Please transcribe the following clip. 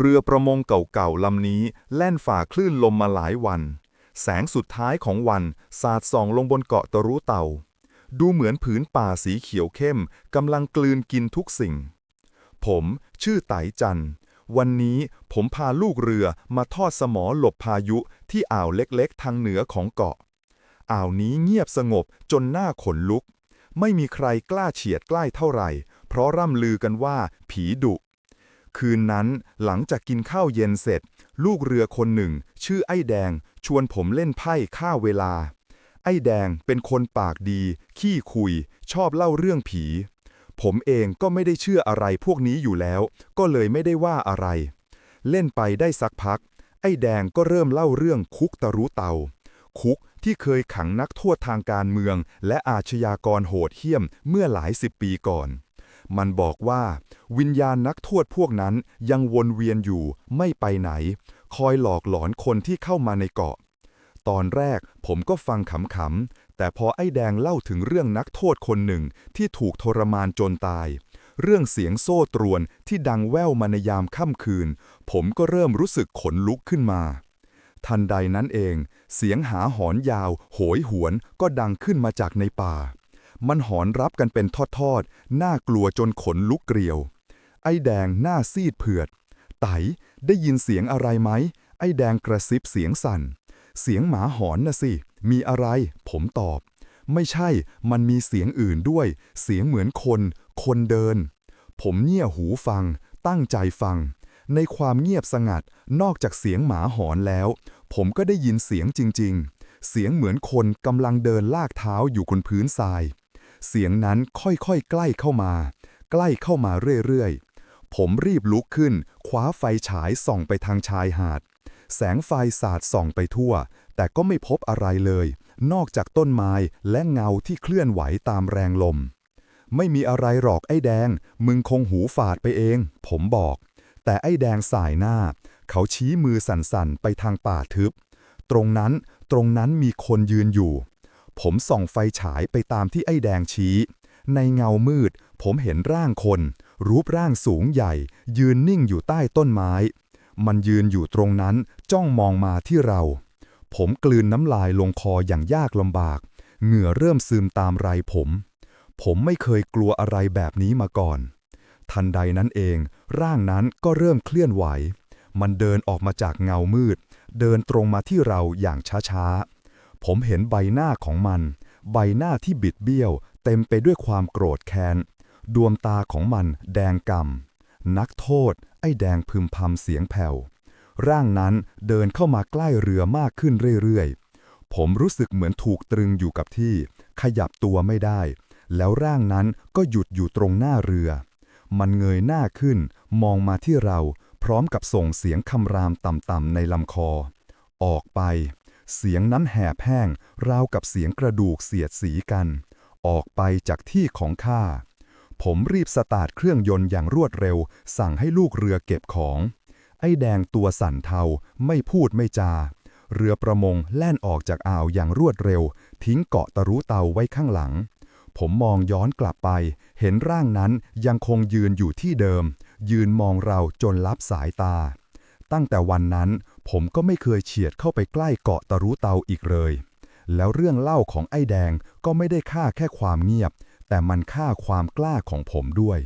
เรือประมงเก่าๆลำนี้แล่นฝ่าคลื่นลมมาหลายวัน แสงสุดท้ายของวันสาดส่องลงบนเกาะตะรุเต่า ดูเหมือนผืนป่าสีเขียวเข้มกำลังกลืนกินทุกสิ่ง ผมชื่อไตจันทร์วันนี้ผมพาลูกเรือมาทอดสมอหลบพายุที่อ่าวเล็กๆ ทางเหนือของเกาะ อ่าวนี้เงียบสงบจนหน้าขนลุก ไม่มีใครกล้าเฉียดใกล้เท่าไหร่ เพราะร่ำลือกันว่าผีดุ คืนนั้นหลังจากกินข้าวเย็นเสร็จ ลูกเรือคนหนึ่ง ชื่อไอ้แดง ชวนผมเล่นไพ่ฆ่าเวลา ไอ้แดงเป็นคนปากดี ขี้คุย ชอบเล่าเรื่องผี ผมเองก็ไม่ได้เชื่ออะไรพวกนี้อยู่แล้ว ก็เลยไม่ได้ว่าอะไร เล่นไปได้สักพัก ไอ้แดงก็เริ่มเล่าเรื่องคุกตะรุเตา คุกที่เคยขังนักโทษทางการเมือง และอาชญากรโหดเหี้ยมเมื่อหลายสิบปีก่อน มันบอกว่า วิญญาณนักโทษพวกนั้นยังวนเวียนอยู่ไม่ไปไหน คอยหลอกหลอนคนที่เข้ามาในเกาะ ตอนแรกผมก็ฟังขำๆ แต่พอไอ้แดงเล่าถึงเรื่องนักโทษคนหนึ่งที่ถูกทรมานจนตาย เรื่องเสียงโซ่ตรวนที่ดังแว่วมาในยามค่ำคืน ผมก็เริ่มรู้สึกขนลุกขึ้นมา ทันใดนั้นเอง เสียงหาหอนยาว โหยหวนก็ดังขึ้นมาจากในป่า มันหอนรับกันเป็นทอดๆ น่ากลัวจนขนลุกเกลียว ไอ้แดงหน้าซีดเผือด ไตได้ยินเสียงอะไรไหม ไอ้แดงกระซิบเสียงสั่น เสียงหมาหอนนะสิ มีอะไร ผมตอบ ไม่ใช่ มันมีเสียงอื่นด้วย เสียงเหมือนคน คนเดิน ผมเงี่ยหูฟัง ตั้งใจฟัง ในความเงียบสงัด นอกจากเสียงหมาหอนแล้ว ผมก็ได้ยินเสียงจริง ๆ เสียงเหมือนคนกำลังเดินลากเท้าอยู่บนพื้นทราย เสียงนั้นค่อยๆใกล้เข้ามา ใกล้เข้ามาเรื่อยๆ ผมรีบลุกขึ้นคว้าไฟฉายส่องไปทางชายหาด แสงไฟสาดส่องไปทั่ว แต่ก็ไม่พบอะไรเลย นอกจากต้นไม้และเงาที่เคลื่อนไหวตามแรงลม ไม่มีอะไรหรอกไอ้แดง มึงคงหูฝาดไปเอง ผมบอก แต่ไอ้แดงสายหน้า เขาชี้มือสั่นๆไปทางป่าทึบ ตรงนั้นตรงนั้นมีคนยืนอยู่ ผมส่องไฟฉายไปตามที่ไอ้แดงชี้ ในเงามืด ผมเห็นร่างคน รูปร่างสูงใหญ่ ยืนนิ่งอยู่ใต้ต้นไม้ มันยืนอยู่ตรงนั้นจ้องมองมาที่เรา ผมกลืนน้ำลายลงคออย่างยากลำบาก เหงื่อเริ่มซึมตามไรผม ผมไม่เคยกลัวอะไรแบบนี้มาก่อน ทันใดนั้นเอง ร่างนั้นก็เริ่มเคลื่อนไหว มันเดินออกมาจากเงามืด เดินตรงมาที่เราอย่างช้าๆ ผมเห็นใบหน้าของมัน ใบหน้าที่บิดเบี้ยว เต็มไปด้วยความโกรธแค้น ดวงตาของมันแดงกำ่ำนักโทษ ไอ้แดงพึมพำเสียงแผ่ว ร่างนั้นเดินเข้ามาใกล้เรือมากขึ้นเรื่อยๆ ผมรู้สึกเหมือนถูกตรึงอยู่กับที่ ขยับตัวไม่ได้ แล้วร่างนั้นก็หยุดอยู่ตรงหน้าเรือ มันเงยหน้าขึ้น มองมาที่เรา พร้อมกับส่งเสียงคำรามต่ำๆในลำคอ ออกไป เสียงนั้นแหบแห้งราวกับเสียงกระดูกเสียดสีกัน ออกไปจากที่ของข้า ผมรีบสตาร์ทเครื่องยนต์อย่างรวดเร็ว สั่งให้ลูกเรือเก็บของ ไอ้แดงตัวสั่นเทาไม่พูดไม่จา เรือประมงแล่นออกจากอ่าวอย่างรวดเร็ว ทิ้งเกาะตะรุเตาไว้ข้างหลัง ผมมองย้อนกลับไป เห็นร่างนั้นยังคงยืนอยู่ที่เดิม ยืนมองเราจนลับสายตาตั้งแต่วันนั้น ผมก็ไม่เคยเฉียดเข้าไปใกล้เกาะตะรุเตาอีกเลย แล้วเรื่องเล่าของไอ้แดงก็ไม่ได้ค่าแค่ความเงียบ แต่มันค่าความกล้าของผมด้วย